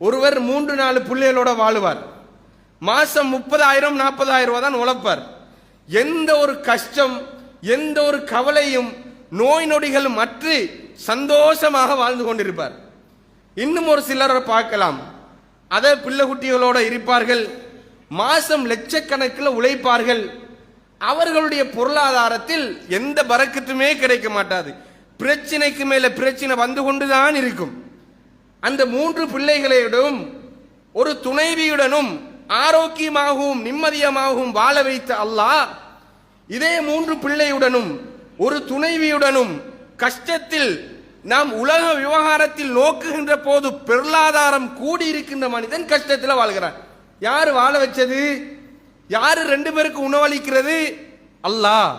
ஒருவர் மூன்று நாலு பிள்ளைகளோட வாழுவார். மாசம் முப்பதாயிரம் நாற்பதாயிரம் ரூபா தான் உழைப்பார். எந்த ஒரு கஷ்டம் எந்த ஒரு கவலையும் நோய் நொடிகளும் அற்று சந்தோஷமாக வாழ்ந்து கொண்டிருப்பார். இன்னும் ஒரு சிலரை பார்க்கலாம். அதே பிள்ளைக்குட்டிகளோட இருப்பார்கள். மாசம் லட்சக்கணக்கில் உழைப்பார்கள். அவர்களுடைய பொருளாதாரத்தில் எந்த பறக்கத்துமே கிடைக்க மாட்டாது. பிரச்சனைக்கு மேல பிரச்சனை வந்து கொண்டுதான் இருக்கும். அந்த மூன்று பிள்ளைகளோடும் ஒரு துணைவியுடனும் ஆரோக்கியமாகவும் நிம்மதியமாகவும் வாழ வைத்த அல்லாஹ் இதே மூன்று பிள்ளையுடனும் ஒரு துணைவியுடனும் கஷ்டத்தில் நாம் உலக விவகாரத்தில் நோக்குகின்ற போது பொருளாதாரம் கூடி இருக்கின்ற மனிதன் கஷ்டத்தில் வாழ்கிறான். யார் வாழ வச்சது? யார் ரெண்டு பேருக்கு உணவளிக்கிறது? அல்லாஹ்.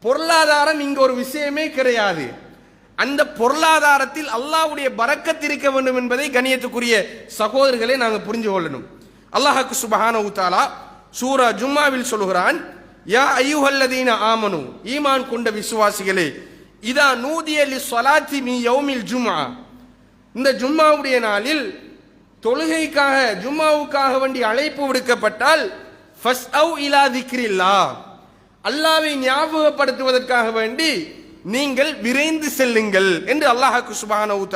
பொருளாதாரம் இங்கே ஒரு விஷயமே கிடையாது. அந்த பொருளாதாரத்தில் அல்லாஹ்வுடைய பறக்கத் இருக்க வேண்டும் என்பதை கணியத்துக்குரிய சகோதரர்களை நாங்கள் புரிஞ்சு கொள்ளணும். அல்லாஹாக்கு சுபஹான உத்தாலா சூரா ஜும்மாவில் சொல்கிறான் யா ஐயுஹல்லதீன ஆமனு ஈமான் கொண்ட விசுவாசிகளே இதா நூதிய லி சொலாத்தி மீ யௌமில் ஜும்மா இந்த ஜும்மாவுடைய நாளில் தொழுகைக்காக ஜும்மாவுக்காக வேண்டி அழைப்பு விடுக்கப்பட்டால் ஃபஸ் அவு இலா திக்ரில்லா அல்லாவை ஞாபகப்படுத்துவதற்காக வேண்டி நீங்கள் விரைந்து செல்லுங்கள் என்று அல்லாஹாக்கு சுப்ஹானஹு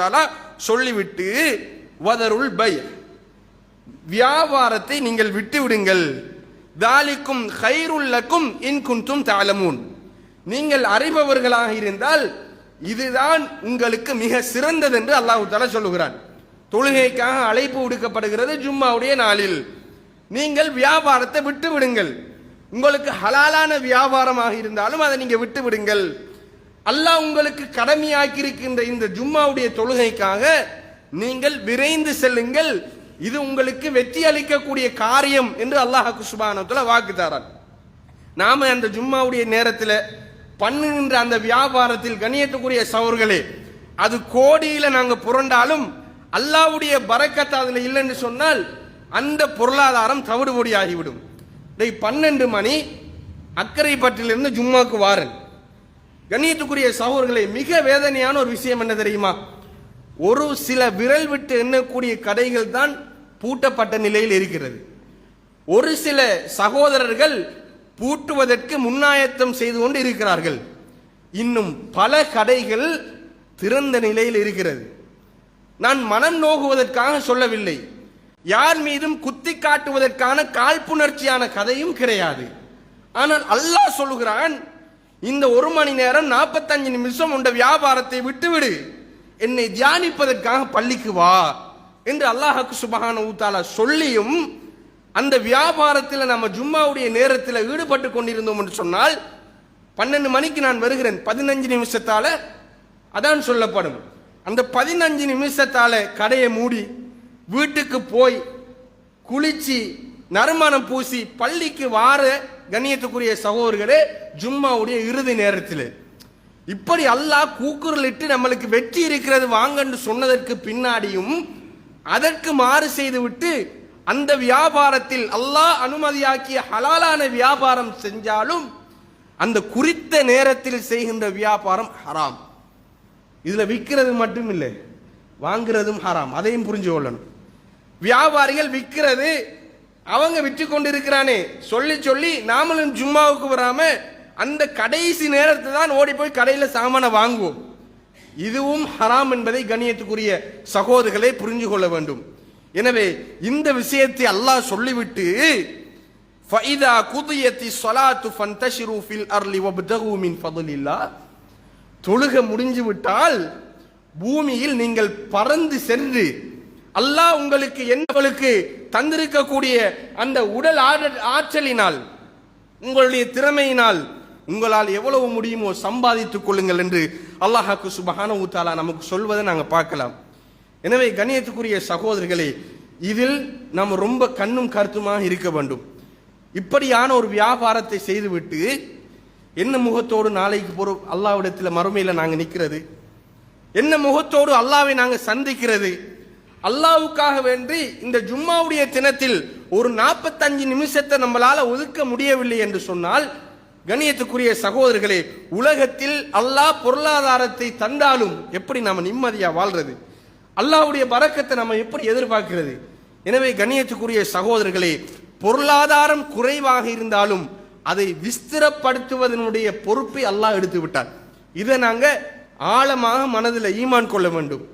சொல்லிவிட்டு வதருல் பை வியாபாரத்தை நீங்கள் விட்டு விடுங்கள் தாலிக்கும் ஹைருல்லக்கும் இன் குன்தும் தாலமூன் நீங்கள் அறிபவர்களாக இருந்தால் இதுதான் உங்களுக்கு மிக சிறந்தது என்று அல்லாஹு தாலா சொல்லுகிறான். தொழுகைக்காக அழைப்பு விடுக்கப்படுகிறது ஜும்மாவுடைய நாளில். நீங்கள் வியாபாரத்தை விட்டு விடுங்கள் உங்களுக்கு ஹலாலான வியாபாரமாக இருந்தாலும் அதை நீங்கள் விட்டு விடுங்கள் அல்லாஹ் உங்களுக்கு கடமையாக்கி இருக்கின்ற இந்த ஜும்மாவுடைய தொழுகைக்காக நீங்கள் விரைந்து செல்லுங்கள். இது உங்களுக்கு வெற்றி அளிக்கக்கூடிய காரியம் என்று அல்லாஹ் சுபானத்துல வாக்கு தாரான். நாம அந்த ஜும்மாவுடைய நேரத்தில் பண்ணுகின்ற அந்த வியாபாரத்தில் கணியத்துக்குரிய சவர்களே அது கோடியில நாங்க புரண்டாலும் அல்லாவுடைய பறக்கத்தை அதுல இல்லைன்னு சொன்னால் அந்த பொருளாதாரம் தவிடுபொடி ஆகிவிடும் பன்னெண்டு மணி அக்கரைப்பட்டிலிருந்து ஜும்மாக்கு வாரன். கண்ணியத்துக்குரிய சகோதரர்களை மிக வேதனையான ஒரு விஷயம் என்ன தெரியுமா? ஒரு சில விரல் விட்டு எண்ணக்கூடிய கடைகள் தான் பூட்டப்பட்ட நிலையில் இருக்கிறது. ஒரு சில சகோதரர்கள் பூட்டுவதற்கு முன்னாயத்தம் செய்து கொண்டு இருக்கிறார்கள். இன்னும் பல கடைகள் திறந்த நிலையில் இருக்கிறது. நான் மனம் நோகுவதற்காக சொல்லவில்லை. யார் மீதும் குத்தி காட்டுவதற்கான காழ்ப்புணர்ச்சியான கதையும் கிடையாது. ஆனால் அல்லாஹ் சொல்லுகிறான் இந்த ஒரு மணி நேரம் நாற்பத்தஞ்சு நிமிஷம் உண்ட வியாபாரத்தை விட்டுவிடு. என்னை தியானிப்பதற்காக பள்ளிக்கு வா என்று அல்லாஹுக்கு சுபகான ஊத்தால சொல்லியும் அந்த வியாபாரத்தில் நம்ம ஜும்மாவுடைய நேரத்தில் ஈடுபட்டு கொண்டிருந்தோம் என்று சொன்னால் பன்னெண்டு மணிக்கு நான் வருகிறேன். பதினஞ்சு நிமிஷத்தால் அதான் சொல்லப்படும். அந்த பதினஞ்சு நிமிஷத்தால் கடையை மூடி வீட்டுக்கு போய் குளிச்சு நறுமணம் பூசி பள்ளிக்கு வார கண்ணியத்துக்குரிய சகோதரர்களே ஜும்மாவுடைய இறுதி நேரத்தில். இப்படி அல்லாஹ் கூக்குரலிட்டு நம்மளுக்கு வெற்றி இருக்கிறது வாங்கன்னு சொன்னதற்கு பின்னாடியும் அதற்கு மாறு செய்துவிட்டு அந்த வியாபாரத்தில் அல்லாஹ் அனுமதியாக்கிய ஹலாலான வியாபாரம் செஞ்சாலும் அந்த குறித்த நேரத்தில் செய்கின்ற வியாபாரம் ஹராம். இதுல விற்கிறது மட்டும் இல்லை வாங்குறதும் ஹராம். அதையும் புரிஞ்சு கொள்ளணும். வியாபாரிகள் விற்கிறது அவங்க விற்று கொண்டு இருக்கிறானே சொல்லி சொல்லி நாமளும் ஜும்மாவுக்கு வராம அந்த கடைசி நேரத்தை தான் ஓடி போய் கடையில் சாமானை வாங்குவோம். இதுவும் ஹராம் என்பதை கணியத்துக்குரிய சகோதரர்களை புரிஞ்சு கொள்ள வேண்டும். எனவே இந்த விஷயத்தை அல்லாஹ் சொல்லிவிட்டு ஃபைதா குதியத்தி ஸலாத்து ஃபன்தஷிரு ஃபில் அர்லி வப்தகு மின் இல்லா தொழுக முடிஞ்சு விட்டால் பூமியில் நீங்கள் பறந்து சென்று அல்லாஹ் உங்களுக்கு என்னவளுக்கு தந்திருக்கக்கூடிய அந்த உடல் ஆற்றலினால் உங்களுடைய திறமையினால் உங்களால் எவ்வளவு முடியுமோ சம்பாதித்துக் கொள்ளுங்கள் என்று அல்லாஹாக்கு சுபஹான ஊத்தாலா நமக்கு சொல்வதை நாங்கள் பார்க்கலாம். எனவே கணியத்துக்குரிய சகோதரர்களே இதில் நாம் ரொம்ப கண்ணும் கருத்துமாக இருக்க வேண்டும். இப்படியான ஒரு வியாபாரத்தை செய்துவிட்டு என்ன முகத்தோடு நாளைக்கு பொறு அல்லாவிடத்தில் மறுமையில் நாங்கள் நிற்கிறது என்ன முகத்தோடு அல்லாவை நாங்கள் சந்திக்கிறது? அல்லாவுக்காக வேண்டி இந்த ஜும்மாவுடைய தினத்தில் ஒரு நாற்பத்தஞ்சு நிமிஷத்தை நம்மளால ஒதுக்க முடியவில்லை என்று சொன்னால் கணியத்துக்குரிய சகோதரர்களே உலகத்தில் அல்லாஹ் பொருளாதாரத்தை தந்தாலும் எப்படி நாம் நிம்மதியா வாழ்றது? அல்லாவுடைய பறக்கத்தை நம்ம எப்படி எதிர்பார்க்கிறது? எனவே கணியத்துக்குரிய சகோதரர்களே பொருளாதாரம் குறைவாக இருந்தாலும் அதை விஸ்திரப்படுத்துவதனுடைய பொறுப்பை அல்லாஹ் எடுத்து விட்டார் இதை நாங்கள் ஆழமாக மனதில் ஈமான் கொள்ள வேண்டும்.